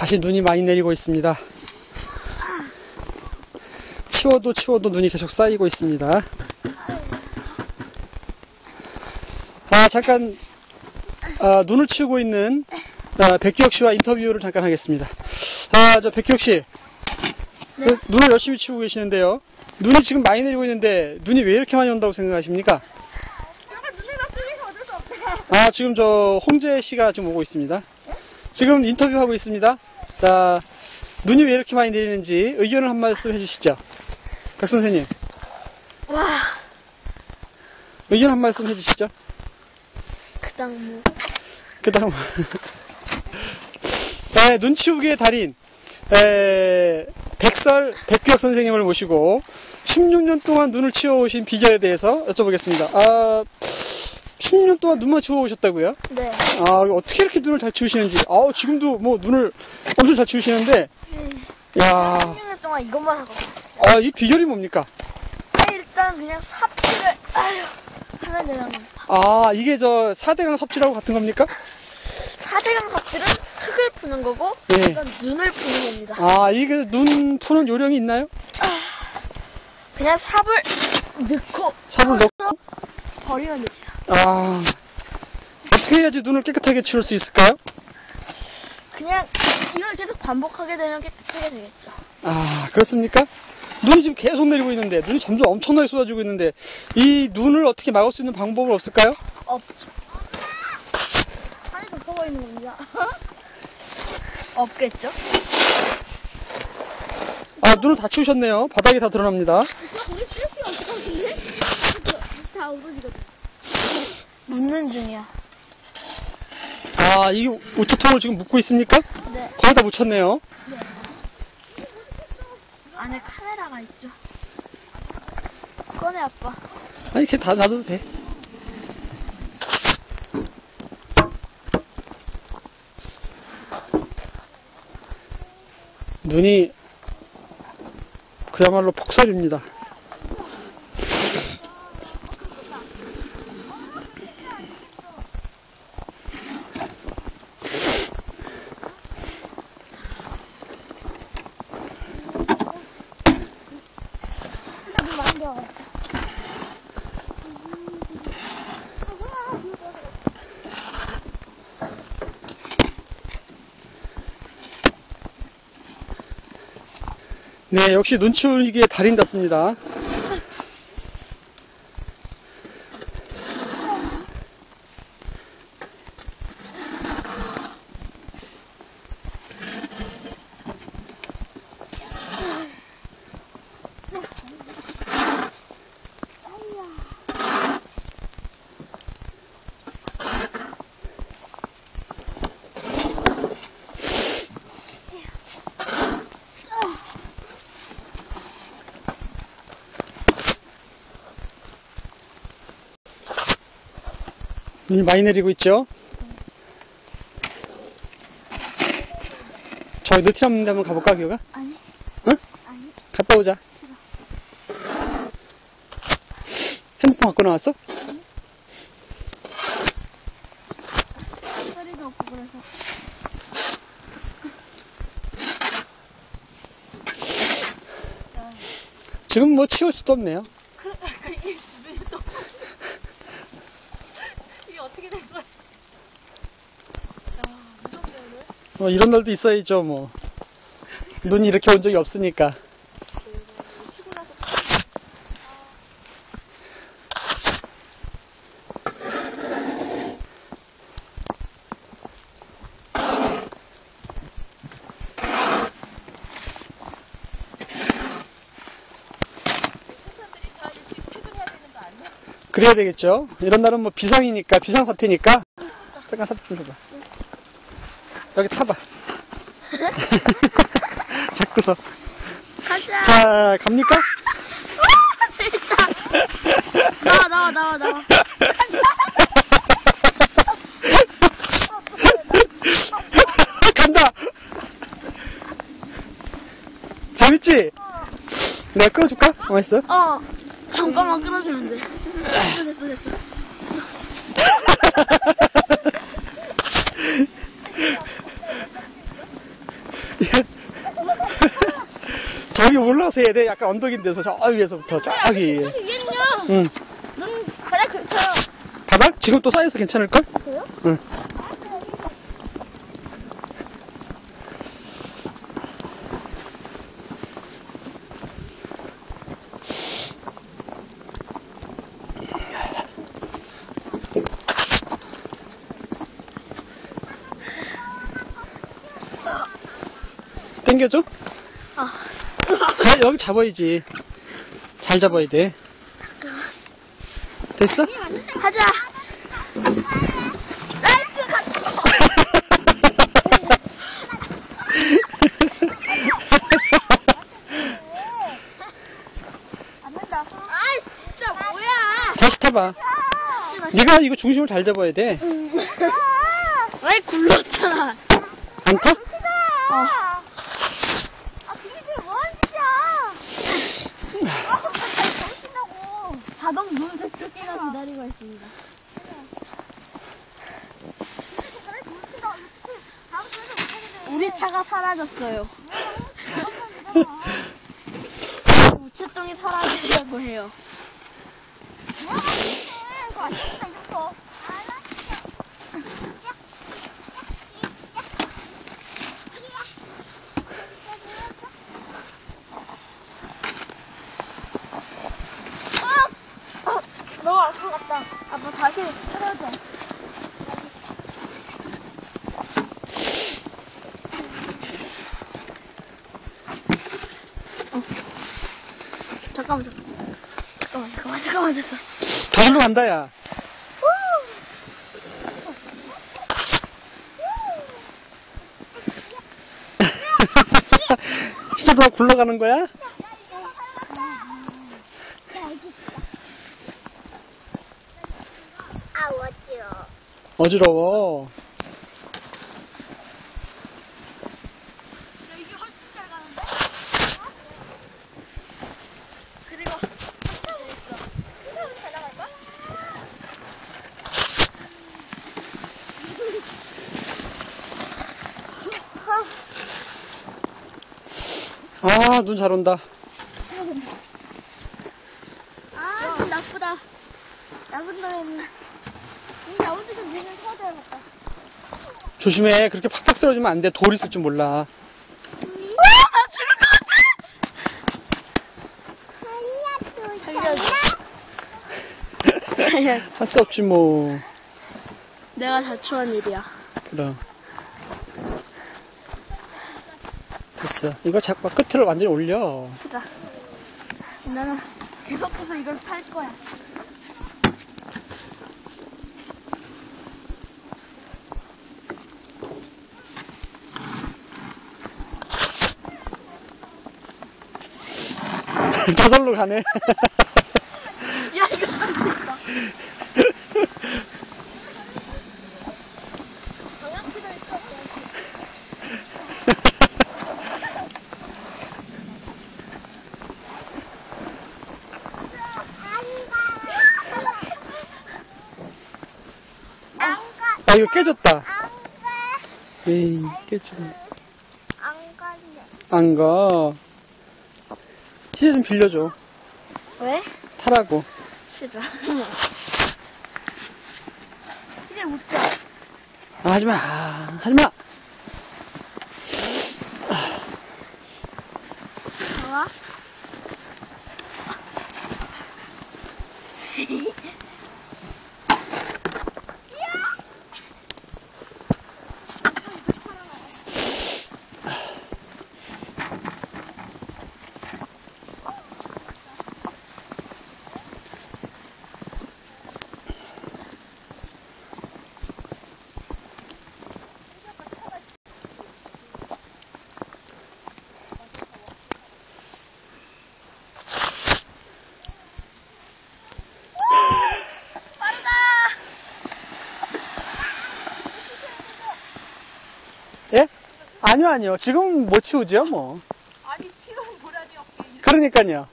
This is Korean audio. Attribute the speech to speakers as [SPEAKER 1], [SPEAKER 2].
[SPEAKER 1] 다시 눈이 많이 내리고 있습니다. 치워도 치워도 눈이 계속 쌓이고 있습니다. 아, 잠깐, 아, 눈을 치우고 있는 아, 백기혁 씨와 인터뷰를 잠깐 하겠습니다. 아, 저 백기혁 씨. 그 눈을 열심히 치우고 계시는데요. 눈이 지금 많이 내리고 있는데 눈이 왜 이렇게 많이 온다고 생각하십니까? 아, 지금 저 홍재 씨가 지금 오고 있습니다. 지금 인터뷰하고 있습니다. 자, 눈이 왜 이렇게 많이 내리는지 의견을 한 말씀 해주시죠. 박 선생님.
[SPEAKER 2] 와,
[SPEAKER 1] 의견 한 말씀 해주시죠.
[SPEAKER 2] 그당 뭐.
[SPEAKER 1] 그 다음. 네, 눈 치우기의 달인, 에, 백설 백규혁 선생님을 모시고 16년 동안 눈을 치워오신 비결에 대해서 여쭤보겠습니다. 아, 16년 동안 눈만 치워오셨다고요?
[SPEAKER 2] 네.
[SPEAKER 1] 아, 어떻게 이렇게 눈을 잘 치우시는지. 아우, 지금도 뭐 눈을 엄청 잘 치우시는데, 야
[SPEAKER 2] 16년 동안 이것만 하거든요.
[SPEAKER 1] 아, 이 비결이 뭡니까?
[SPEAKER 2] 일단 그냥 삽질을, 아유, 하면 되는 겁니다.
[SPEAKER 1] 아, 이게 저 4대강 섭취라고 같은 겁니까?
[SPEAKER 2] 4대강 삽질은 흙을 푸는 거고,
[SPEAKER 1] 네.
[SPEAKER 2] 이건 눈을 푸는 겁니다.
[SPEAKER 1] 아, 이게 눈 푸는 요령이 있나요?
[SPEAKER 2] 그냥 삽을 넣고,
[SPEAKER 1] 삽을 넣고?
[SPEAKER 2] 버리면 됩니다.
[SPEAKER 1] 아, 어떻게 해야지 눈을 깨끗하게 치울 수 있을까요?
[SPEAKER 2] 그냥 이걸 계속 반복하게 되면 깨끗하게 되겠죠.
[SPEAKER 1] 아, 그렇습니까? 눈이 지금 계속 내리고 있는데, 눈이 점점 엄청나게 쏟아지고 있는데, 이 눈을 어떻게 막을 수 있는 방법은 없을까요?
[SPEAKER 2] 없죠. 안에 덮어가 있는 겁니다. 없겠죠?
[SPEAKER 1] 아, 눈을 다 치우셨네요. 바닥이 다 드러납니다.
[SPEAKER 2] 우리 쓰레기 어떡하는데? 다 없어지거든. 묻는 중이야.
[SPEAKER 1] 아, 이 우체통을 지금 묶고 있습니까?
[SPEAKER 2] 네.
[SPEAKER 1] 거기다 묻혔네요.
[SPEAKER 2] 안에 카메라가 있죠. 꺼내 아빠.
[SPEAKER 1] 아니, 걔 다 놔둬도 돼. 눈이 그야말로 폭설입니다. 네, 역시 눈 치우기의 달인답습니다. 눈이 많이 내리고 있죠? 저기 느티나무 있는데 한번 가볼까, 기호가?
[SPEAKER 2] 아니.
[SPEAKER 1] 응?
[SPEAKER 2] 아니.
[SPEAKER 1] 갔다 오자. 핸드폰 갖고 나왔어?
[SPEAKER 2] 소리도 없고 그래서.
[SPEAKER 1] 지금 뭐 치울 수도 없네요.
[SPEAKER 2] 이게 어떻게 된 거야?
[SPEAKER 1] 뭐 이런 날도 있어야죠, 뭐. 눈이 이렇게 온 적이 없으니까. 그래야 되겠죠. 이런 날은 뭐 비상이니까, 비상사태니까. 잠깐 사진 좀 줘봐. 여기 타봐. 자꾸서.
[SPEAKER 2] 가자.
[SPEAKER 1] 자, 갑니까?
[SPEAKER 2] 아, 재밌다. 나와, 나와, 나와, 나와.
[SPEAKER 1] 간다! 재밌지? 내가 끌어줄까? 가만 있어.
[SPEAKER 2] 어, 잠깐만 끌어주면 돼. 됐어, 됐어, 됐어.
[SPEAKER 1] 내려서 해야 돼. 약간 언덕인 데서 저 위에서부터 저기.
[SPEAKER 2] 위에는요.
[SPEAKER 1] 응.
[SPEAKER 2] 눈 바닥 근처요.
[SPEAKER 1] 바닥? 지금 또 쌓여서 괜찮을걸?
[SPEAKER 2] 그래요?
[SPEAKER 1] 응. 당겨줘? 자, 여기 잡아야지. 잘 잡아야 돼. 됐어?
[SPEAKER 2] 뭐야?
[SPEAKER 1] 다시 타봐. 네가 이거 중심을 잘 잡아야 돼.
[SPEAKER 2] 아이 굴렀잖아.
[SPEAKER 1] 안 타?
[SPEAKER 2] 아 비비 뭐하는 짓이야? 자동 눈 세척기가 기다리고 있습니다. 우리 차가 사라졌어요. 우체통이 사라지려고 해요. 너무 아파 같다. 아빠 다시 틀어줘. 어. 잠깐만, 잠깐만. 잠깐만, 잠깐만, 잠깐만, 됐어.
[SPEAKER 1] 저절로 간다, 야. 진짜 너 굴러가는 거야? 어지러워.
[SPEAKER 2] 이게 훨씬 잘 가는데? 그리고 재밌어. 이거 잘 나갈까?
[SPEAKER 1] 아, 눈 잘 온다.
[SPEAKER 2] 아, 좀 나쁘다. 나쁜 놈이. 나 어디 좀 눈을 터져야겠다.
[SPEAKER 1] 조심해. 그렇게 팍팍 쓰러지면 안 돼. 돌 있을 줄 몰라.
[SPEAKER 2] 와, 나 죽을 것 같아! 살려줘. 살려줘.
[SPEAKER 1] 할수 없지, 뭐.
[SPEAKER 2] 내가 자초한 일이야.
[SPEAKER 1] 그럼. 됐어. 이거 자꾸 끝을 완전히 올려.
[SPEAKER 2] 나는 계속해서 이걸 탈 거야.
[SPEAKER 1] 저절로 가네.
[SPEAKER 2] 야, 이거 좀 됐다.
[SPEAKER 1] 아, 이거 깨졌다. 에이, 깨지네.
[SPEAKER 2] 안 갈래.
[SPEAKER 1] 안 가. 시제 좀 빌려줘.
[SPEAKER 2] 왜?
[SPEAKER 1] 타라고.
[SPEAKER 2] 싫어. 이제 웃자.
[SPEAKER 1] 아, 하지 마. 아, 하지 마. 아니요, 아니요. 지금 못 치우죠, 뭐.
[SPEAKER 2] 아니, 지금 보라니 없게.
[SPEAKER 1] 그러니까요.